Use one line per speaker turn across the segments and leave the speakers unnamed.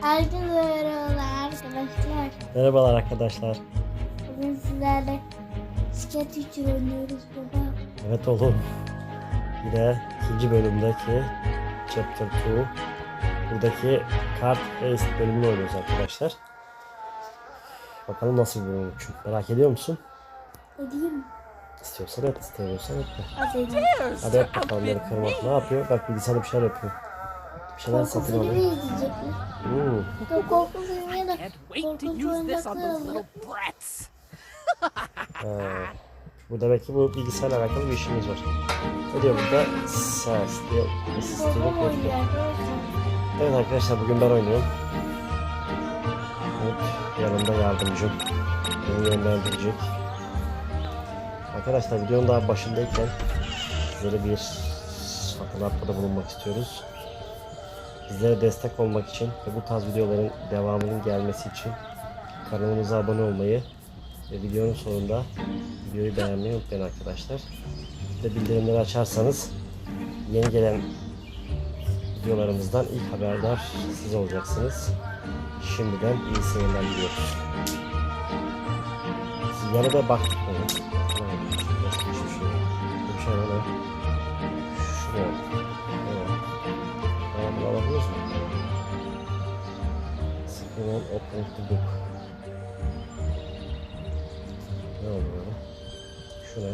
Herkese merhabalar arkadaşlar.
Merhabalar arkadaşlar.
Bugün sizlerle sket için oynuyoruz baba.
Evet oğlum. Yine ikinci bölümdeki Chapter 2 buradaki Card Ace bölümünü oynuyoruz arkadaşlar. Bakalım nasıl bir bölüm çünkü merak ediyor musun?
Edeyim.
İstiyorsan et, istemiyorsan etme.
Edeyim.
Hadi yap bakalım beni. Ne yapıyor? Bak bilgisayarda bir şeyler yapıyor. Bir şeyler
Korku
satın
filmi
alıyor.
izleyecekler.
Hmm.
Yok korku filmi ya da
Can't wait to
korkunç
use this on
oyuncaklar
those
alıyor.
little brats.
Ha. Bu demek ki bu bilgisayarla alakalı bir işimiz var. Ne diyor burada? Ses
Korku oynuyor
Profile.
arkadaşlar.
Evet arkadaşlar bugün ben oynuyorum. Hep yanımda yardımcım. Beni yönlendirecek. Arkadaşlar videonun daha başındayken sizlere bir hatırlatmada bulunmak istiyoruz. Bizlere destek olmak için ve bu tarz videoların devamının gelmesi için kanalımıza abone olmayı ve videonun sonunda videoyu beğenmeyi unutmayın arkadaşlar. De bildirimleri açarsanız yeni gelen videolarımızdan ilk haberdar siz olacaksınız. Şimdiden iyi seyirler diliyoruz. Siz yana da bak. Evet. Şu şuraya. Şuraya. The book. Ne oldu böyle? Şu ne?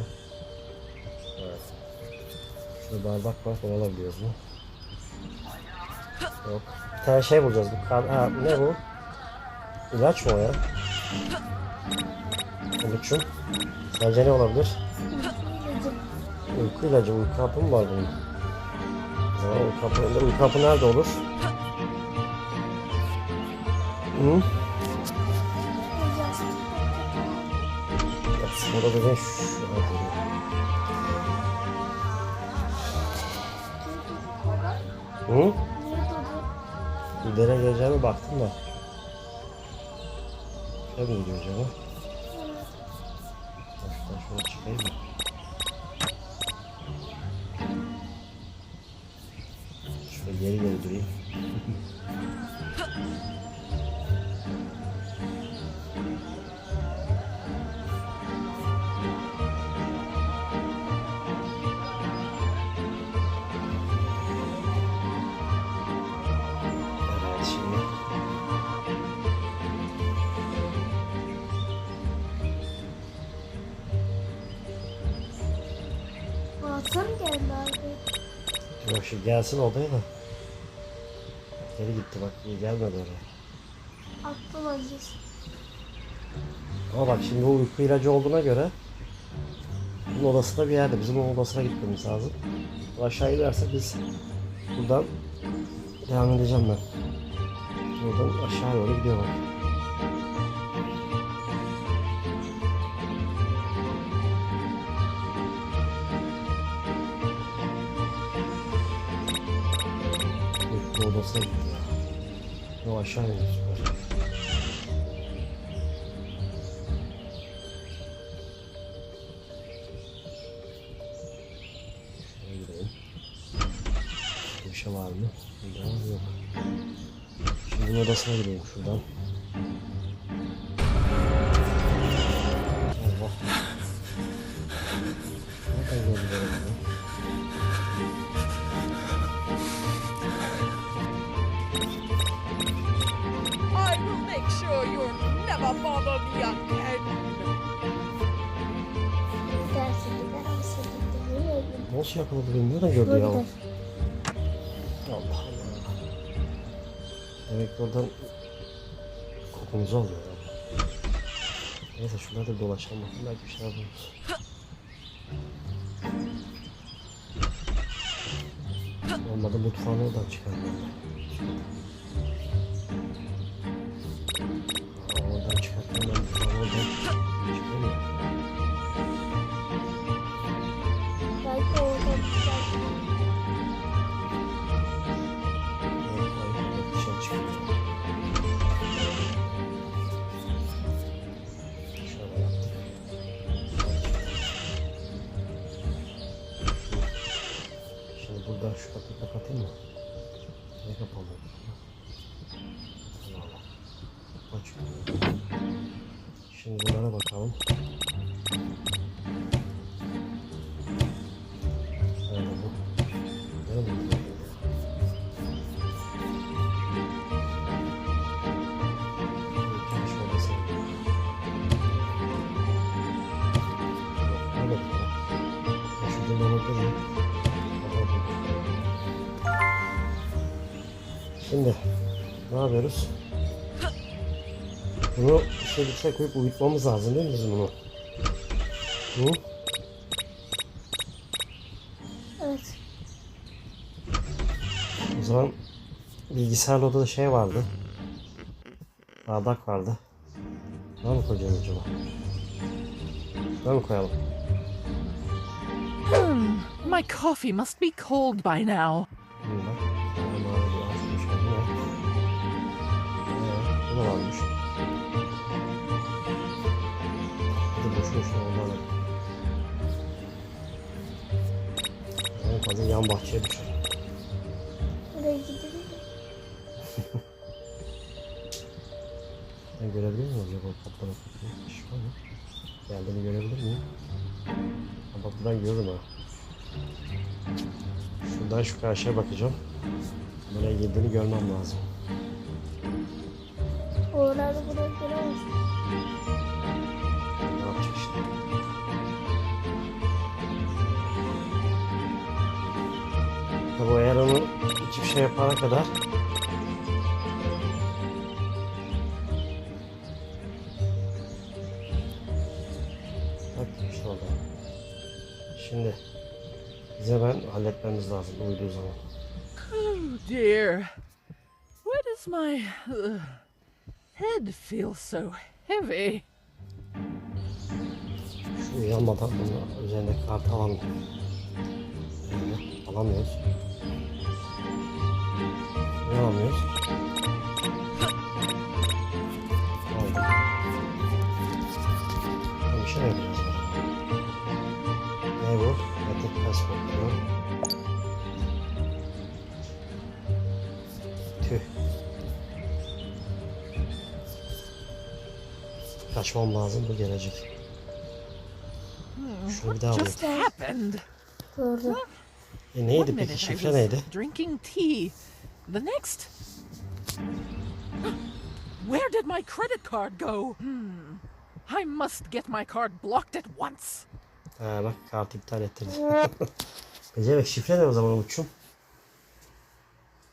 Evet. Şurada bardak var. Bunu alabiliyoruz mu? Yok. Bir tane şey bulacağız. Bu kan... Ha, ne bu? İlaç mı o ya? Uluçum. Sence ne olabilir? Uyku ilacı. Uyku hapı mı var bunun? Uyku hapı, uyku hapı nerede olur? Hı? Bak burada dediğin şu. Hadi. Hı? Dere geleceğime baktım da. Mi gidiyor acaba? Şuradan şöyle çıkayım mı? Şimdi gelsin odaya da. Geri gitti bak iyi gelmedi oraya.
Aklım acısı.
Ama bak şimdi o uyku ilacı olduğuna göre bunun odasında bir yerde. Bizim o odasına gitmemiz lazım. Aşağı inersek biz buradan devam edeceğim ben. Buradan aşağı doğru gidiyor odasına gidiyor. O aşağı. Şuraya gidelim. Bir şey var mı? Yok. Şimdi odasına gireyim şuradan.
Misin? Gidiyor.
Nasıl yakaladı beni? Nereden gördü ya? Allah Allah. Demek ki oradan kokumuzu alıyor ya. Neyse şunlarda dolaşalım bakayım belki bir şeyler buluruz. Olmadı mutfağını oradan çıkarım. Şimdi buradan şu kapıyı kapatayım mı? Ne kapalı? Ne yapıyoruz? Bunu işte içine koyup uyutmamız lazım değil mi bizim bunu? Hı?
Evet.
O zaman bilgisayar odada şey vardı. Bardak vardı. Ne mı koyacağız acaba? Ne mi koyalım?
Hmm, my coffee must be cold by now.
Bunu Varmış. Bir de boşu boşuna onlarla. En fazla yan bahçeye düşer.
Buraya gidelim.
Ben görebilir miyim acaba patlama kapıyı? Şu an geldiğini görebilir miyim? Ha, bak buradan görürüm ha. Şuradan şu karşıya bakacağım. Buraya girdiğini görmem lazım.
Oraları buraya göremez.
Ne yapacak işte? Tabi o eğer onu hiçbir şey yapana kadar Bak işte orada. Şimdi bize ben halletmemiz lazım uyuduğu zaman.
Oh dear. Why does my uh, head feel so heavy?
Şu uyanmadan bunu üzerindeki kartı alamıyorum. Böyle alamıyoruz. Ne alamıyoruz? Aldım. Bir şey yapacağız? Ne bu? Metek passport diyor. Tüh. Kaçmam lazım bu gelecek. Şunu bir daha alayım.
Just happened.
Doğru.
E neydi peki? Şifre neydi?
drinking tea. The next. Where did my credit card go? Hmm. I must get my card blocked at once.
Ha bak kart iptal ettirdi. Becemek şifre ne o zaman uçum?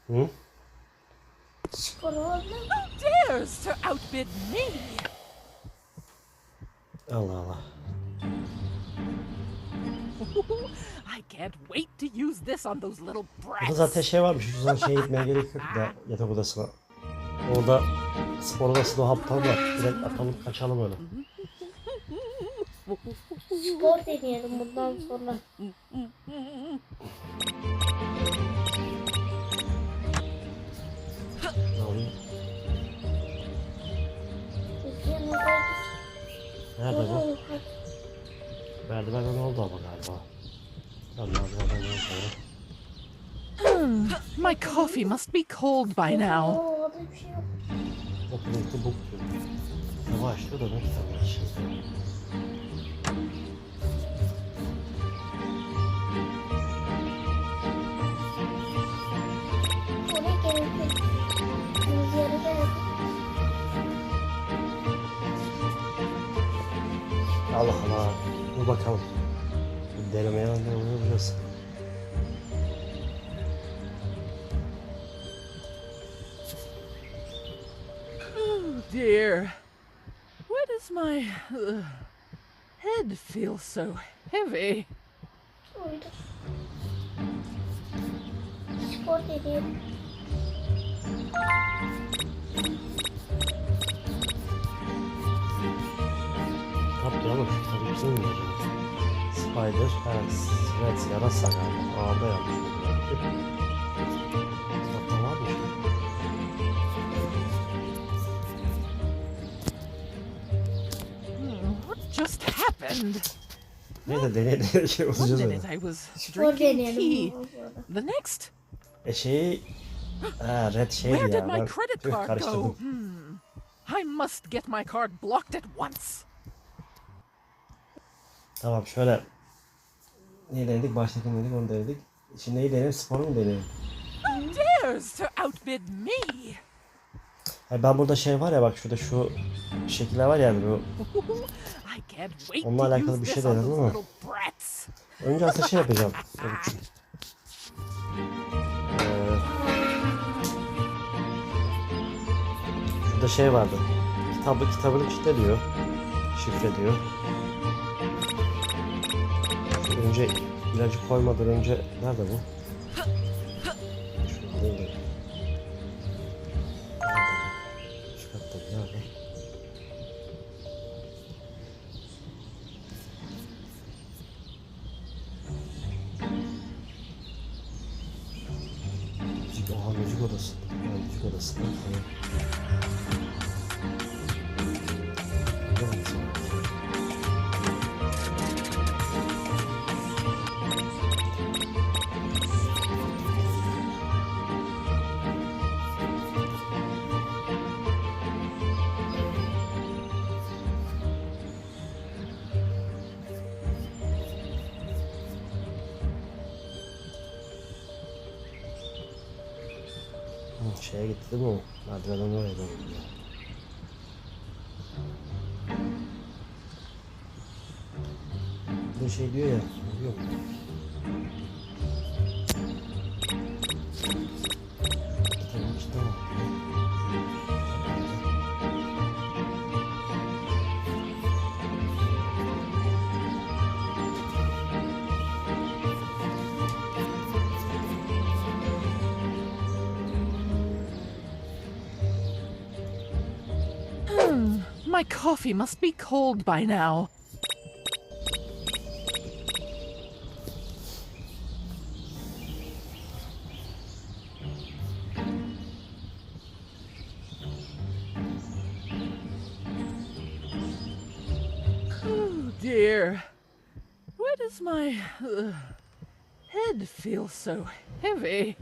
Hı?
Who dares to outbid me?
Allah Allah.
I can't wait to use this on those little
Burada
brats.
zaten şey varmış. O zaman şeye gitmeye gerek yok da yatak odasına. Orada spor odasında o haptal var. Direkt atalım kaçalım öyle.
Spor deneyelim bundan sonra.
Nerede bu? Merdivenden oldu ama galiba. Lan merdivenden oldu.
My coffee must be cold by now.
Orada bir şey yok.
Yavaş dur da ne şey. Allah Allah. Dur bakalım. Bir denemeye ne oluyor biraz.
Oh dear. Why does my uh, head feel so heavy?
Uydu. Spor deneyelim.
Tabii bizim mi acaba? Spider, evet, Red, yarasa galiba. Ağda yapmış. Kitapta var mı?
Hmm, what just happened?
Şey
One
olacağız öyle.
minute I was drinking tea. The next,
E şeyi... Ha, Red
did
ya.
my
Ben
credit
tüh,
card go?
karıştırdım.
Hmm. I must get my card blocked at once.
Tamam şöyle. Neyi denedik? Baştaki denedik onu denedik. Şimdi neyi deneyelim? Sporu mu deneyelim?
Dares to outbid me?
Ben burada şey var ya bak şurada şu şekiller var yani bu. Onunla alakalı bir şey denedim ama. Önce aslında şey yapacağım. Ee, şurada şey vardı. Kitabı kitabını kilitle diyor. Şifre diyor. Önce ilacı koymadan önce nerede bu? Şurada değil de. Nerede? Müzik, aha müzik odası. Ha, müzik odası. Tamam. Hı, şeye gitti değil mi o? Oraya doğru gidiyor. Bu şey diyor ya, diyor
My coffee must be cold by now. Oh dear. Why does my uh, head feel so heavy?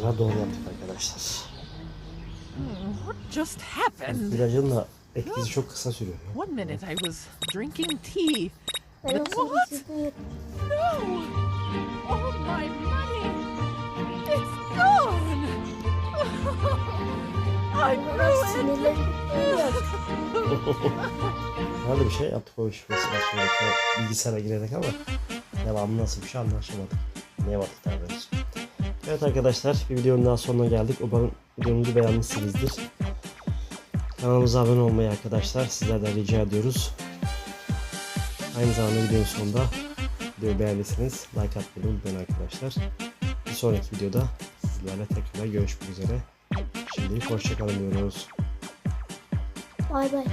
Sıra doğru yaptık arkadaşlar.
What just happened?
İlacın da etkisi çok kısa sürüyor. ya.
One minute I was drinking tea. But what?
yap-
No! All my money! It's gone! I
Bana
ruined.
Nerede bir şey yaptık o şifresi başlıyorduk bilgisayara girerek ama devamı nasıl bir şey anlaşamadık. Neye baktık daha doğrusu. Evet arkadaşlar bir videonun daha sonuna geldik. Umarım videomuzu beğenmişsinizdir. Kanalımıza abone olmayı arkadaşlar sizlerden rica ediyoruz. Aynı zamanda videonun sonunda videoyu beğendiyseniz like atmayı unutmayın arkadaşlar. Bir sonraki videoda sizlerle tekrar görüşmek üzere. Şimdilik hoşçakalın diyoruz.
Bay bay.